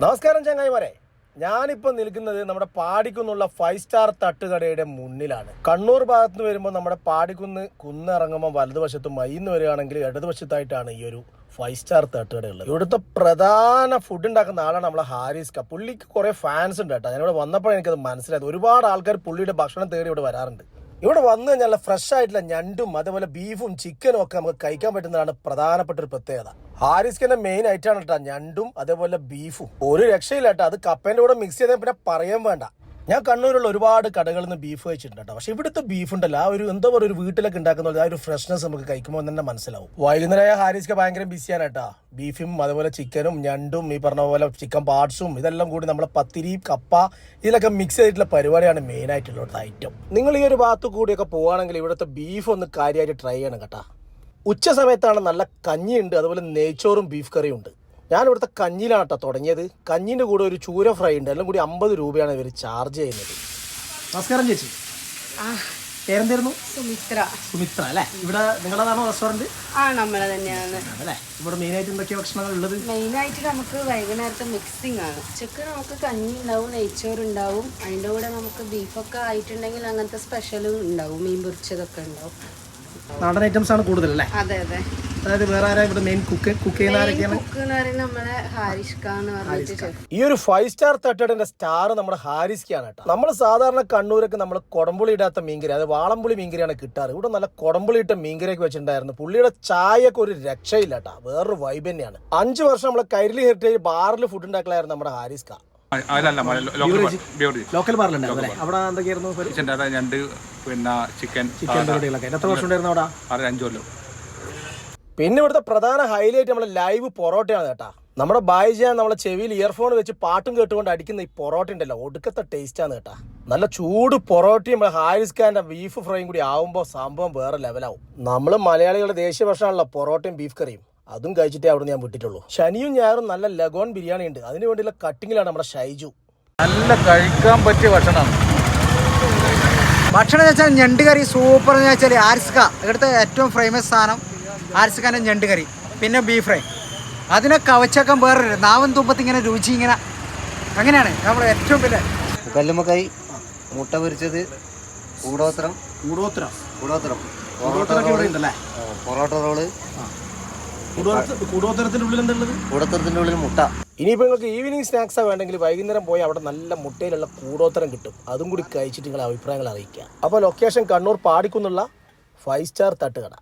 നമസ്കാരം ചങ്ങായിമാരെ. ഞാനിപ്പോൾ നിൽക്കുന്നത് നമ്മുടെ പാടിക്കുന്നുള്ള ഫൈവ് സ്റ്റാർ തട്ടുകടയുടെ മുന്നിലാണ്. കണ്ണൂർ ഭാഗത്ത് നിന്ന് വരുമ്പോൾ നമ്മുടെ പാടിക്കുന്ന് കുന്നിറങ്ങുമ്പോൾ വലതുവശത്ത് മൈന്ന് വരികയാണെങ്കിൽ ഇടതുവശത്തായിട്ടാണ് ഈ ഒരു ഫൈവ് സ്റ്റാർ തട്ടുകട ഉള്ളത്. ഇവിടുത്തെ പ്രധാന ഫുഡ് ഉണ്ടാക്കുന്ന ആളാണ് നമ്മളെ ക. പുള്ളിക്ക് കുറെ ഫാൻസ് ഉണ്ട് കേട്ടോ. ഞാനിവിടെ വന്നപ്പോഴാണ് എനിക്കത് മനസ്സിലായത്. ഒരുപാട് ആൾക്കാർ പുള്ളിയുടെ ഭക്ഷണം തേടി ഇവിടെ വരാറുണ്ട്. ഇവിടെ വന്നു കഴിഞ്ഞാൽ ഫ്രഷ് ആയിട്ടുള്ള ഞണ്ടും അതേപോലെ ബീഫും ചിക്കനും ഒക്കെ നമുക്ക് കഴിക്കാൻ പറ്റുന്നതാണ് പ്രധാനപ്പെട്ട ഒരു പ്രത്യേകത. ഹാരിസ്കിന്റെ മെയിൻ ഐറ്റാണ് കേട്ടോ ഞണ്ടും അതേപോലെ ബീഫും. ഒരു രക്ഷയില്ല കേട്ടോ അത് കപ്പേന്റെ കൂടെ മിക്സ് ചെയ്താൽ പിന്നെ പറയാൻ വേണ്ട. ഞാൻ കണ്ണൂരുള്ള ഒരുപാട് കടകളിൽ നിന്ന് ബീഫ് കഴിച്ചിട്ടുണ്ട് പക്ഷെ ഇവിടുത്തെ ബീഫ് ഉണ്ടല്ലോ. ആ ഒരു എന്താ പറയുക ഒരു വീട്ടിലൊക്കെ ഉണ്ടാക്കുന്ന ആ ഒരു ഫ്രഷ്നെസ് നമുക്ക് കഴിക്കുമ്പോൾ തന്നെ മനസ്സിലാവും. വൈകുന്നേരമായ ഹാരിസ്ക്ക് ഭയങ്കര ബിസിയാണ് കേട്ടോ ബീഫും അതേപോലെ ചിക്കനും ഞണ്ടും ഈ പറഞ്ഞ പോലെ ചിക്കൻ പാർട്സും ഇതെല്ലാം കൂടി നമ്മളെ പത്തിരി കപ്പ ഇതിലൊക്കെ മിക്സ് ചെയ്തിട്ടുള്ള പരിപാടിയാണ് മെയിൻ ആയിട്ടുള്ള ഐറ്റം നിങ്ങൾ ഈ ഒരു ഭാഗത്ത് കൂടിയൊക്കെ പോവുകയാണെങ്കിൽ ഇവിടുത്തെ ബീഫ് ഒന്ന് കാര്യമായിട്ട് ട്രൈ ചെയ്യണം കേട്ടോ. ഉച്ച സമയത്താണ് നല്ല കഞ്ഞിയുണ്ട് അതുപോലെ നെയ്ച്ചോറും ബീഫ് കറിയും ഉണ്ട് ഞാൻ ഇവിടുത്തെ കഞ്ഞിയിലാണ് കേട്ടോ തുടങ്ങിയത്. കഞ്ഞിന്റെ കൂടെ ഒരു ചൂര ഫ്രൈ ഉണ്ട് എല്ലാം കൂടി അമ്പത് രൂപയാണ് ഇവർ ചാർജ് ചെയ്യുന്നത്. നമസ്കാരം ചേച്ചി. പേരെന്തായിരുന്നു? സുമിത്ര. സുമിത്ര അല്ലേ? ഇവിടെ നിങ്ങളതാണോ റെസ്റ്റോറന്റ് ആ നമ്മളെ തന്നെയാണ്. അല്ലേ ഇവിടെ മെയിനായിട്ട് എന്തൊക്കെയാ ഭക്ഷണങ്ങൾ ഉള്ളത്? മെയിനായിട്ട് നമുക്ക് വൈകുന്നേരത്തെ മിക്സിംഗ് ആണ്. ഉച്ചയ്ക്ക് നമുക്ക് കഞ്ഞി ഉണ്ടാവും നെയ്ച്ചോറുണ്ടാവും അതിന്റെ കൂടെ നമുക്ക് ബീഫൊക്കെ ആയിട്ടുണ്ടെങ്കിൽ അങ്ങനത്തെ സ്പെഷ്യലും ഉണ്ടാവും മീൻ പൊരിച്ചതൊക്കെ ഉണ്ടാവും. നാടൻ ഐറ്റംസ് ആണ് കൂടുതൽ അല്ലേ? അതെ അതെ. അതായത് വേറെ ആരാ ഇവിടെ മെയിൻ കുക്ക് കുക്ക് ചെയ്യുന്ന ആരൊക്കെയാണ്? കുക്ക് എന്ന് പറയുന്നത് നമ്മളെ ഹാരിഷ് ഖാൻ എന്ന് പറഞ്ഞിട്ട് ഈ ഒരു ഫൈവ് സ്റ്റാർ തട്ടടിന്റെ സ്റ്റാർ നമ്മുടെ ഹാരിസ്ക്കാണ് കേട്ടോ. നമ്മൾ സാധാരണ കണ്ണൂരൊക്കെ നമ്മൾ കൊടമ്പുളി ഇടാത്ത മീൻകറി അത് വാളംപുളി മീൻകറിയാണ് കിട്ടാറ്. ഇവിടെ നല്ല കൊടമ്പുളി ഇട്ട മീൻകറിയൊക്കെ വെച്ചിട്ടുണ്ടായിരുന്നു. പുള്ളിയുടെ ചായയൊക്കെ ഒരു രക്ഷയില്ല കേട്ടോ. വേറൊരു വൈബ് തന്നെയാണ്. അഞ്ചു വർഷം നമ്മളെ കൈരളി ഹെറിറ്റേജ് ബാറിൽ ഫുഡ് ഉണ്ടാക്കലായിരുന്നു നമ്മുടെ ഹാരിസ്ക ലോക്കൽ ബിവറേജ് ലോക്കൽ ബാർ അല്ലേ? അവിടെ എന്തൊക്കെയായിരുന്നു ചിക്കന്റെ അതായത് ഞണ്ട് പിന്നെ ചിക്കൻ ചിക്കൻ പരിപാടികളൊക്കെ. എത്ര വർഷം ഉണ്ടായിരുന്നു അവിടെ? ആറ് അഞ്ച് കൊല്ലം. പിന്നെ ഇവിടുത്തെ പ്രധാന ഹൈലൈറ്റ് നമ്മുടെ ലൈവ് പൊറോട്ടയാണ് കേട്ടാ. നമ്മുടെ ബായിജാൻ നമ്മളെ ചെവിയിൽ ഇയർഫോൺ വെച്ച് പാട്ടും കേട്ടുകൊണ്ട് അടിക്കുന്ന ഈ പൊറോട്ട ഉണ്ടല്ലോ. ഒടുക്കത്തെ ടേസ്റ്റാണ് ആണ് കേട്ടാ. നല്ല ചൂട് പൊറോട്ടയും ഹാരിസ്കാന്റെ ഹാരിസ് ഖാന്റെ ബീഫ് ഫ്രൈയും കൂടി ആവുമ്പോൾ സംഭവം വേറെ ലെവലാവും നമ്മൾ മലയാളികളുടെ ദേശീയ ഭക്ഷണമാണല്ലോ പൊറോട്ടയും ബീഫ് കറിയും അതും കഴിച്ചിട്ടേ അവിടെ ഞാൻ വിട്ടിട്ടുള്ളൂ. ശനിയും ഞായറും നല്ല ലഗോൺ ബിരിയാണി ഉണ്ട്. അതിന് വേണ്ടിയുള്ള കട്ടിങ്ങിലാണ് നമ്മുടെ ഷൈജു. നല്ല കഴിക്കാൻ പറ്റിയ ഭക്ഷണം. ഭക്ഷണം വെച്ചാൽ ഞണ്ട് കറി സൂപ്പർ എന്ന് വെച്ചാൽ ആരിസ്ക. ഇവിടുത്തെ ഏറ്റവും ഫേമസ് സാധനം ആരിസ്കാന്റെ ഞണ്ട് കറി. പിന്നെ ബീഫ് ഫ്രൈ അതിനെ കവച്ചാക്കാൻ വേറൊരു നാവൻ തുമ്പത്ത് ഇങ്ങനെ രുചി ഇങ്ങനെ അങ്ങനെയാണ് നമ്മൾ ഏറ്റവും വലിയ കല്ലുമ്മക്കായി മുട്ട പൊരിച്ചത് കൂടോത്രം. കൂടോത്രം. കൂടോത്രം. പൊറോട്ട ആ, പൊറോട്ട റോൾ. കൂടോത്തരത്തിന്റെ ഉള്ളിൽ മുട്ട. ഇനിയിപ്പോൾ നിങ്ങൾക്ക് ഈവനിങ് സ്നാക്സാ വേണ്ടെങ്കിൽ വൈകുന്നേരം പോയി അവിടെ നല്ല മുട്ടയിലുള്ള കൂടോത്തരം കിട്ടും. അതും കൂടി കഴിച്ചിട്ട് നിങ്ങളെ അഭിപ്രായങ്ങൾ അറിയിക്കുക അപ്പോൾ ലൊക്കേഷൻ കണ്ണൂർ പാടിക്കുന്നുള്ള ഫൈവ് സ്റ്റാർ തട്ടുകട.